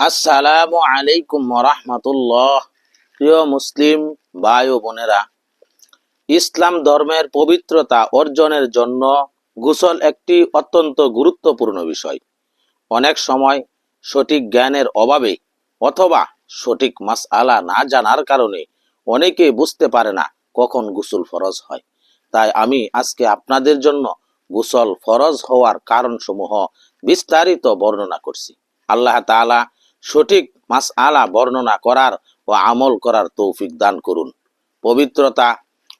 আসসালামু আলাইকুম রহমতুল্লাহ প্রিয় মুসলিম ভাই ও বোনেরা, ইসলাম ধর্মের পবিত্রতা অর্জনের জন্য গোসল একটি অত্যন্ত গুরুত্বপূর্ণ বিষয়। অনেক সময় সঠিক জ্ঞানের অভাবে অথবা সঠিক মাসআলা না জানার কারণে অনেকে বুঝতে পারে না কখন গোসল ফরজ হয়। তাই আমি আজকে আপনাদের জন্য গোসল ফরজ হওয়ার কারণসমূহ বিস্তারিত বর্ণনা করছি। আল্লাহ তাআলা সঠিক মাস আলা বর্ণনা করার ও আমল করার তৌফিক দান করুন। পবিত্রতা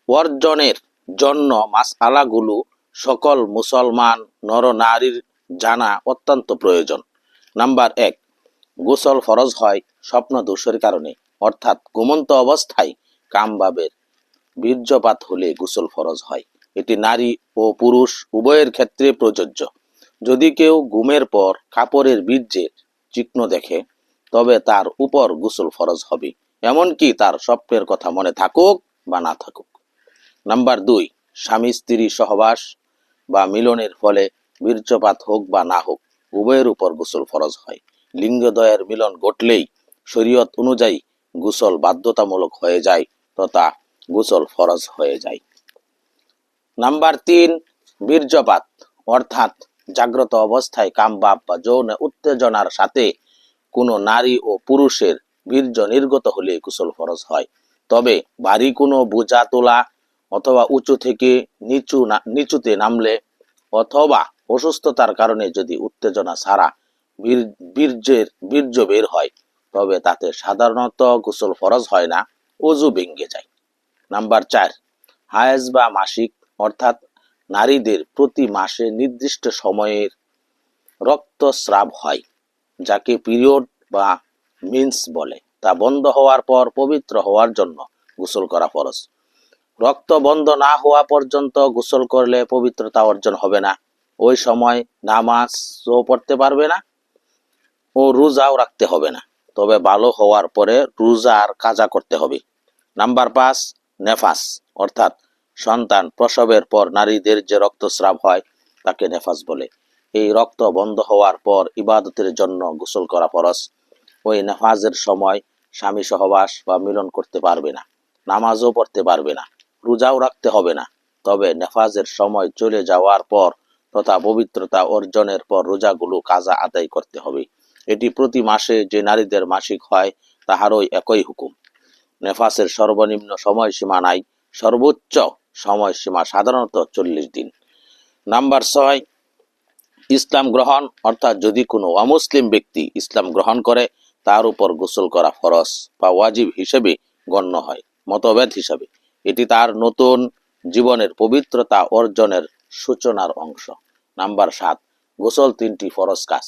অর্জনের জন্য মাস আলাগুলো সকল মুসলমান নর নারীর জানা অত্যন্ত প্রয়োজন। নাম্বার এক, গোসল ফরজ হয় স্বপ্ন দোষের কারণে, অর্থাৎ ঘুমন্ত অবস্থায় কামবাবের বীর্যপাত হলে গোসল ফরজ হয়। এটি নারী ও পুরুষ উভয়ের ক্ষেত্রে প্রযোজ্য। যদি কেউ ঘুমের পর কাপড়ের বীর্যের চিহ্ন দেখে তবে তার উপর গোসল ফরজ হবে, এমনকি তার স্বপ্নের কথা মনে থাকুক বা না থাকুক। নাম্বার দুই, স্বামী স্ত্রী সহবাস বা মিলনের ফলে বীর্যপাত হোক বা না হোক, উভয়ের উপর গোসল ফরজ হয়। লিঙ্গদয়ের মিলন ঘটলেই শরীয়ত অনুযায়ী গোসল বাধ্যতামূলক হয়ে যায় তথা গোসল ফরজ হয়ে যায়। নাম্বার তিন, বীর্যপাত, অর্থাৎ জাগ্রত অবস্থায় কামবাপ বা যৌন উত্তেজনার সাথে কোনো নারী ও পুরুষের বীর্য নির্গত হলে কুশল ফরজ হয়। তবে ভারী কোনো বোঝা তোলা অথবা উঁচু থেকে নিচু নিচুতে নামলে অথবা অসুস্থতার কারণে যদি উত্তেজনা ছাড়া বীর- বীর্যের, বীর্য বের হয়, তবে তাতে সাধারণত গোসল ফরজ হয় না, অজু ভেঙ্গে যায়। নাম্বার চার, হায়েজ বা মাসিক, অর্থাৎ নারীদের প্রতি মাসে নির্দিষ্ট সময়ের রক্তস্রাব হয়। যাকে পিরিয়ড বা মিন্স বলে, তা বন্ধ হওয়ার পর পবিত্র হওয়ার জন্য গোসল করা ফরজ। রক্ত বন্ধ না হওয়া পর্যন্ত গোসল করলে পবিত্রতা অর্জন হবে না। ওই সময় নামাজও পড়তে পারবে না ও রোজাও রাখতে হবে না। তবে ভালো হওয়ার পরে রোজা আর কাজা করতে হবে। নাম্বার পাঁচ, নেফাস, অর্থাৎ সন্তান প্রসবের পর নারীদের যে রক্তস্রাব হয়, তাকে নেফাস বলে। এই রক্ত বন্ধ হওয়ার পর ইবাদতের জন্য গোসল করা ফরজ। ওই নেফাজের সময় স্বামী সহবাস বা মিলন করতে পারবে না, নামাজও পড়তে পারবে না, রোজাও রাখতে হবে না। তবে নেফাজের সময় চলে যাওয়ার পর তথা পবিত্রতা অর্জনের পর রোজাগুলো কাজা আদায় করতে হবে। এটি প্রতি মাসে যে নারীদের মাসিক হয় তাহারই একই হুকুম। নেফাসের সর্বনিম্ন সময়সীমা নাই, সর্বোচ্চ সময়সীমা সাধারণত চল্লিশ দিন। নাম্বার ছয় ইসলাম গ্রহণ, অর্থাৎ যদি কোনো অমুসলিম ব্যক্তি ইসলাম গ্রহণ করে, তার উপর গোসল করা ফরজ বা ওয়াজিব হিসেবে গণ্য হয়, মতভেদ হিসাবে। এটি তার নতুন জীবনের পবিত্রতা অর্জনের সূচনার অংশ। নাম্বার সাত, গোসল তিনটি ফরজ কাজ।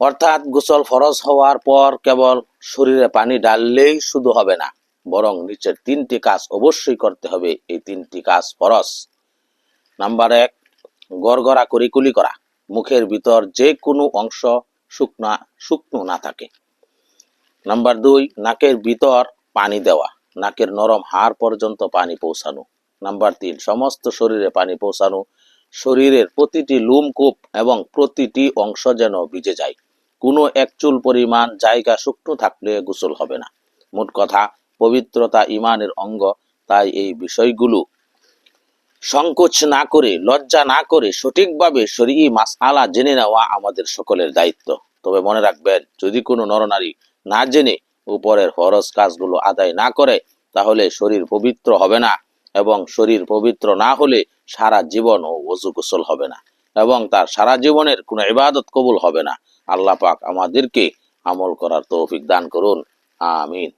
অর্থাৎ গোসল ফরজ হওয়ার পর কেবল শরীরে পানি ডাললেই শুধু হবে না, বরং নিচের তিনটি কাজ অবশ্যই করতে হবে, এই তিনটি কাজ ফরজ। নাম্বার এক গড়গড়া করি কুলি করা। মুখের ভিতর যে কোনো অংশ শুকনা, শুকনো না থাকে। নাম্বার দুই, নাকের ভিতর পানি দেওয়া। নাকের নরম হাড় পর্যন্ত পানি পৌঁছানো। নাম্বার তিন, সমস্ত শরীরে পানি পৌঁছানো। শরীরের প্রতিটি লুমকূপ এবং প্রতিটি অংশ যেন ভিজে যায়। কোনো এক চুল পরিমাণ জায়গা শুকনো থাকলে গোসল হবে না। মোট কথা, পবিত্রতা ইমানের অঙ্গ। তাই এই বিষয়গুলো সংকোচ না করে, লজ্জা না করে সঠিকভাবে শরীর মাস আলা জেনে নেওয়া আমাদের সকলের দায়িত্ব। তবে মনে রাখবেন, যদি কোনো নরনারী না জেনে উপরের ফরজ কাজগুলো আদায় না করে, তাহলে শরীর পবিত্র হবে না এবং শরীর পবিত্র না হলে সারা জীবন ও অজু গোসল হবে না এবং তার সারা জীবনের কোনো ইবাদত কবুল হবে না। আল্লাহ পাক আমাদেরকে আমল করার তৌফিক দান করুন। আমিন।